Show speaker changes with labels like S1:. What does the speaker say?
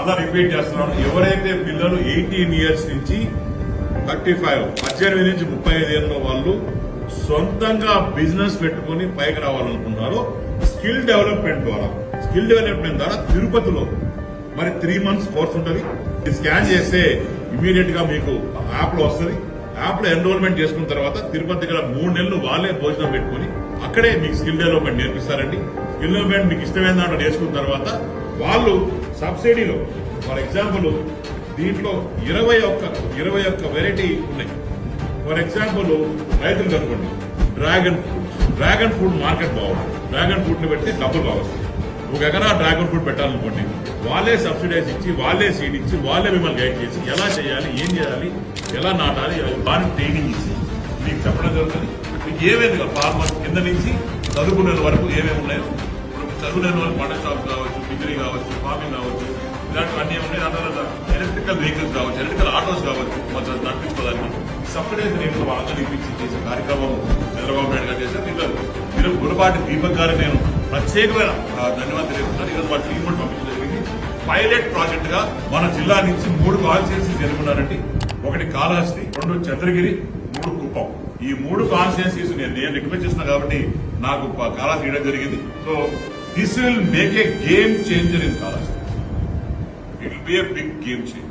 S1: మళ్ళా రిపీట్ చేస్తున్నాను. ఎవరైతే పిల్లలు ఎయిటీన్ ఇయర్స్ నుంచి థర్టీ ఫైవ్ పద్దెనిమిది నుంచి ముప్పై ఐదు ఏళ్ళ వాళ్ళు సొంతంగా బిజినెస్ పెట్టుకుని పైకి రావాలనుకున్నారో స్కిల్ డెవలప్మెంట్ ద్వారా స్కిల్ డెవలప్మెంట్ ద్వారా తిరుపతిలో మరి త్రీ మంత్స్ కోర్స్ ఉంటుంది. ఇది స్కాన్ చేస్తే ఇమీడియట్గా మీకు యాప్లో వస్తుంది. యాప్లో ఎన్రోల్మెంట్ చేసుకున్న తర్వాత తిరుపతి దగ్గర మూడు నెలలు వాళ్ళే భోజనం పెట్టుకుని అక్కడే మీకు స్కిల్ డెవలప్మెంట్ నేర్పిస్తారండి. స్కిల్ డెవలప్మెంట్ మీకు ఇష్టమైన దాంట్లో నేర్చుకున్న తర్వాత వాళ్ళు సబ్సిడీలో. ఫర్ ఎగ్జాంపుల్ దీంట్లో ఇరవై ఒక్క ఇరవై ఒక్క వెరైటీ ఉన్నాయి. ఫర్ ఎగ్జాంపుల్ రైతులు కనుకోండి dragon fruit. Dragon fruit market బాగుంటుంది డ్రాగన్ ఫ్రూట్ని పెట్టి పెడితే డబ్బులు బాగుంది ఒక ఎకరా డ్రాగన్ ఫ్రూట్ పెట్టాలనుకోండి వాళ్ళే సబ్సిడైజ్ ఇచ్చి వాళ్ళే సీడ్ ఇచ్చి వాళ్ళే మిమ్మల్ని గైడ్ చేసి ఎలా చేయాలి ఏం చేయాలి ఎలా నాటాలి బాగా ట్రైనింగ్ ఇచ్చి. మీకు చెప్పడం జరుగుతుంది. మీకు ఏమేమి ఫార్మర్ కింద నుంచి చదువుకునే వరకు ఏమేమి ఉన్నాయో. ఇప్పుడు చదువుకునే వాళ్ళు పంట షాప్ కావచ్చు కావచ్చు ఫార్మింగ్ కావచ్చు ఇలాంటివన్నీ ఉన్నాయి దాని తర్వాత ఎలక్ట్రికల్ వెహికల్స్ కావచ్చు ఎలక్ట్రికల్ ఆటోస్ కావచ్చు మొత్తం నడిపించుకోవడానికి సపరేట్ రేట్లు వాళ్ళందరూ ఇప్పించి చేసే కార్యక్రమం చంద్రబాబు నాయుడు గారు చేశారు. దీంట్లో మీరు గురపాటి దీపక్ గారు నేను ప్రత్యేకమైన ఆ, ధన్యవాదాలు తెలియజేస్తున్నాను ఈరోజు వాటి టీం కూడా పంపించడం జరిగింది. పైలట్ ప్రాజెక్ట్గా మన జిల్లా నుంచి మూడు కాన్స్టిట్యూన్సీ ఎన్నుకున్నారండి ఒకటి కాళహస్తి రెండు చంద్రగిరి మూడు కుప్పం. ఈ మూడు కాన్స్టిట్యూన్సీస్ నేను నేను రికమెండ్ చేస్తున్నా కాబట్టి నాకు కాళహస్తి ఇవ్వడం జరిగింది. So This will make a game changer in Kalash. It will be a big game changer.